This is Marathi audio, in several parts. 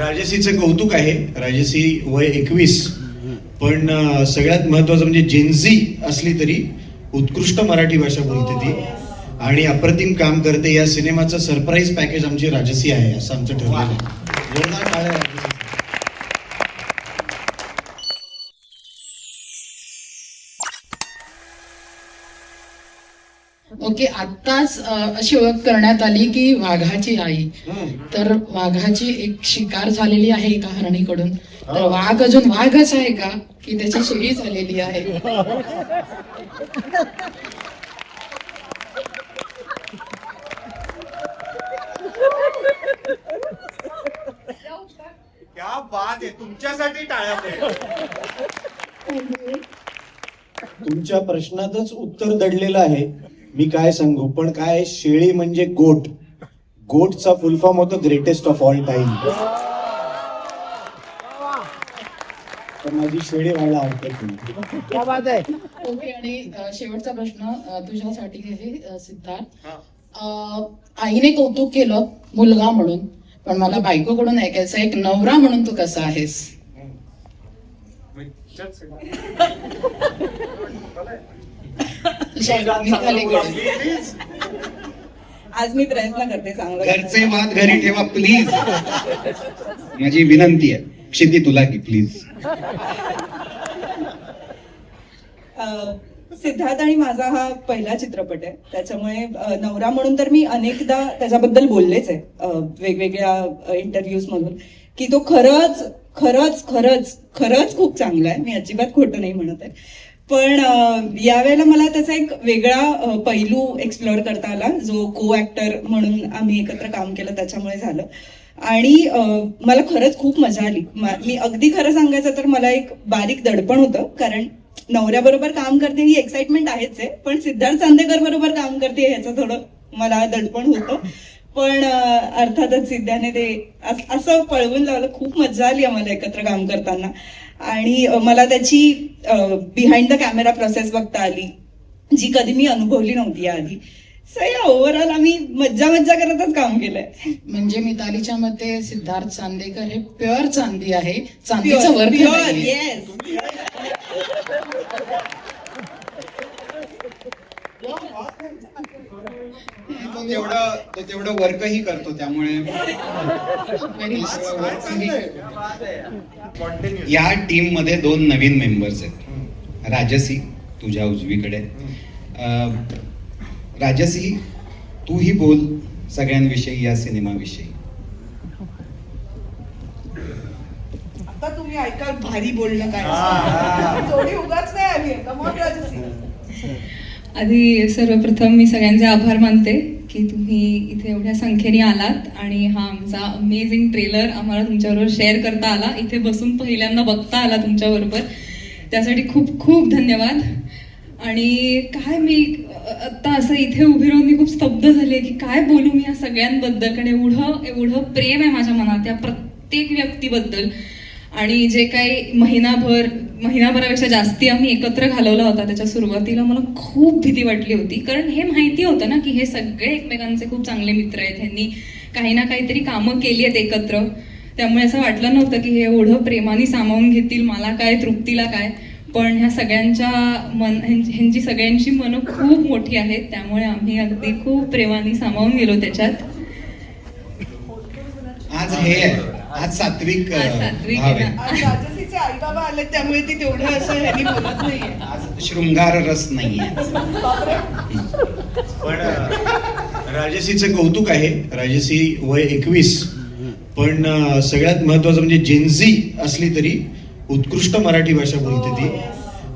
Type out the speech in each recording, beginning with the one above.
राजसीचं कौतुक आहे. राजसी वय एकवीस. पण सगळ्यात महत्वाचं म्हणजे जेन्झी असली तरी उत्कृष्ट मराठी भाषा बोलते ती. आणि अप्रतिम काम करते. या सिनेमाचं सरप्राईज पॅकेज आमची राजसी आहे असं आमचं ठरलेलं आहे जोरदार टाळ्या राजसीसाठी. ओके आत्ताच अशी ओळख करण्यात आली की वाघाची आई. तर वाघाची एक शिकार झालेली आहे एका हरणीकडून. तर वाघ अजून वाघच आहे का? की त्याची शेळी झालेली आहे? क्या बात आहे. तुमच्यासाठी टाळ्या. तुमच्या प्रश्नातच उत्तर दडलेलं आहे. मी काय सांगू? पण काय शेळी म्हणजे गोट. गोटचा फुल फॉर्म होतो ग्रेटेस्ट ऑफ ऑल टाइम तर माझी शेळी व्हायला आवडते ओके आणि शेवटचा प्रश्न तुझ्यासाठी आहे सिद्धार्थ. आईने कौतुक केलं मुलगा म्हणून. पण मला बायकोकडून ऐकायचं एक नवरा म्हणून तू कसा आहेस. आज मी प्रयत्न करते चांगलं घरचे वाद घरी ठेवा प्लीज माझी विनंती आहे क्षिती तुला की प्लीज सिद्धार्थ आणि माझा हा पहिला चित्रपट आहे. त्याच्यामुळे नवरा म्हणून तर मी अनेकदा त्याच्याबद्दल बोललेच आहे वेगवेगळ्या इंटरव्ह्यूज मधून. की तो खरंच खरंच खरंच खरंच खूप चांगला आहे. मी अजिबात खोटं नाही म्हणत आहे. पण यावेळेला मला त्याचा एक वेगळा पैलू एक्सप्लोअर करता आला जो को ऍक्टर म्हणून आम्ही एकत्र काम केलं त्याच्यामुळे झालं. आणि मला खरंच खूप मजा आली. मी अगदी खरं सांगायचं तर मला एक बारीक दडपण होतं कारण नवऱ्याबरोबर काम करते ही एक्साइटमेंट आहेच आहे पण सिद्धार्थ चांदेकर बरोबर काम करते ह्याचं थोडं मला दडपण होतं. पण अर्थातच सिद्धाने ते अस- पळवून लावलं. खूप मजा आली आम्हाला एकत्र काम करताना. आणि मला त्याची बिहाइंड द कॅमेरा प्रोसेस बघता आली जी कधी मी अनुभवली नव्हती याआधी. सो या ओव्हरऑल आम्ही मज्जा मज्जा करतच काम केलंय. म्हणजे मितालीच्या मते सिद्धार्थ चांदेकर हे प्युअर चांदी आहे. चांदीचं. येस तो तेवढं तो तेवढं वर्कही करतो त्यामुळे. या टीममध्ये दोन नवीन मेंबर्स आहेत. राजसी तुझ्या उजवीकडे. राजसी तूही बोल सगळ्यांविषयी या सिनेमाविषयी. आता तुम्ही ऐकाल भारी बोलणं काय हा. जोडी उगाच नाही आली. राजश्री आधी सर्वप्रथम मी सगळ्यांचे आभार मानते की तुम्ही इथे एवढ्या संख्येने आलात आणि हा आमचा अमेझिंग ट्रेलर आम्हाला तुमच्याबरोबर शेअर करता आला. इथे बसून पहिल्यांदा बघता आला तुमच्याबरोबर. त्यासाठी खूप खूप धन्यवाद. आणि काय मी आत्ता असं इथे उभी राहून मी खूप स्तब्ध झाले की काय बोलू मी या सगळ्यांबद्दल. कारण एवढं एवढं प्रेम आहे माझ्या मनात या प्रत्येक व्यक्तीबद्दल. आणि जे काही महिनाभर महिनाभरापेक्षा जास्ती आम्ही एकत्र घालवला होता त्याच्या सुरुवातीला. मला खूप भीती वाटली होती. कारण हे माहिती होतं ना की हे सगळे एकमेकांचे खूप चांगले मित्र आहेत. ह्यांनी काही ना काहीतरी कामं केली आहेत एकत्र. त्यामुळे असं वाटलं नव्हतं की हे एवढं प्रेमाने सामावून घेतील मला काय तृप्तीला काय. पण ह्या सगळ्यांच्या मन ह्यांची सगळ्यांची मनं खूप मोठी आहेत. त्यामुळे आम्ही अगदी खूप प्रेमाने सामावून गेलो त्याच्यात. आज हे आहे, आज सात्विक अं, आज सात्विक भाव आहे आहे. ना. आज राजश्रीचे आई बाबा आले त्यामुळे ती तेवढं असं ह्यानी बोलत नाहीये. आज शृंगार रस नाहीये. पण अं, राजसीचं कौतुक आहे. राजसी वय एकवीस. पण अं, सगळ्यात महत्वाचं म्हणजे जेन्झी असली तरी उत्कृष्ट मराठी भाषा बोलते ती.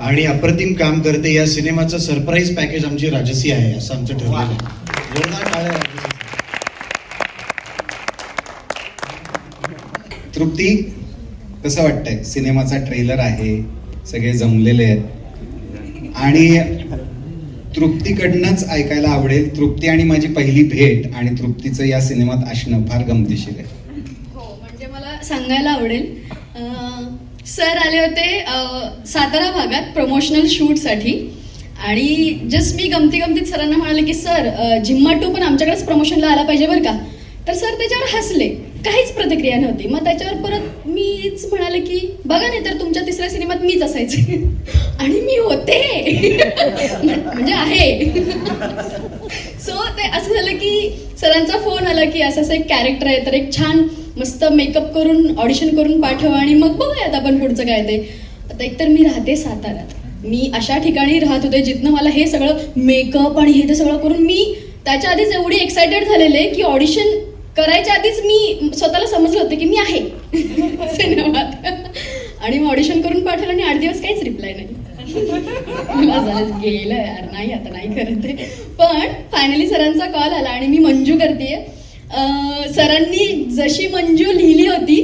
आणि अप्रतिम काम करते. या सिनेमाचं सरप्राईज पॅकेज आमची राजसी आहे असं आमचं ठरलेलं आहे. जोरदार टाळ्या. तृप्ती कसं वाटतंय? सिनेमाचा ट्रेलर आहे सगळे जमलेले आहेत. आणि तृप्तीकडनंच ऐकायला आवडेल. तृप्ती आणि माझी पहिली भेट आणि तृप्तीचं या सिनेमात असणं फार गमतीशीर आहे. हो म्हणजे मला सांगायला आवडेल अं, सर आले होते अं, सातारा भागात प्रमोशनल शूटसाठी आणि जस्ट मी गमती गमतीत सरांना म्हणाले की सर अं, झिम्मा टू पण आमच्याकडेच प्रमोशनला आला पाहिजे बरं का? तर सर त्याच्यावर हसले. काहीच प्रतिक्रिया नव्हती. मग त्याच्यावर परत मीच म्हणाले की बघा नाही तर तुमच्या तिसऱ्या सिनेमात मीच असायचे. आणि मी होते. म्हणजे आहे. सो ते असं झालं की सरांचा फोन आला की असं असं एक कॅरेक्टर आहे तर एक छान मस्त मेकअप करून ऑडिशन करून पाठवा आणि मग बघूयात आपण पुढचं काय ते. आता एकतर मी राहते साताऱ्यात. मी अशा ठिकाणी राहत होते जिथनं मला हे सगळं मेकअप आणि हे ते सगळं करून मी त्याच्या आधीच एवढी एक्सायटेड झालेले की ऑडिशन करायच्या आधीच मी स्वतःला समजलं होतं की मी आहे. सिनेमात. आणि मग ऑडिशन करून पाठवलं आणि आठ दिवस काहीच रिप्लाय नाही. मला गेलं यार नाही आता नाही करत आहे. पण फायनली सरांचा कॉल आला आणि मी मंजू करते सरांनी जशी मंजू लिहिली होती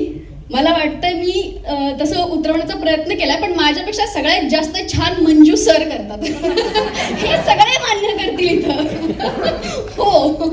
मला वाटतं मी तसं उतरवण्याचा प्रयत्न केला पण माझ्यापेक्षा सगळ्यात जास्त छान मंजू सर करतात. हे सगळे मान्य करतील इथं. हो.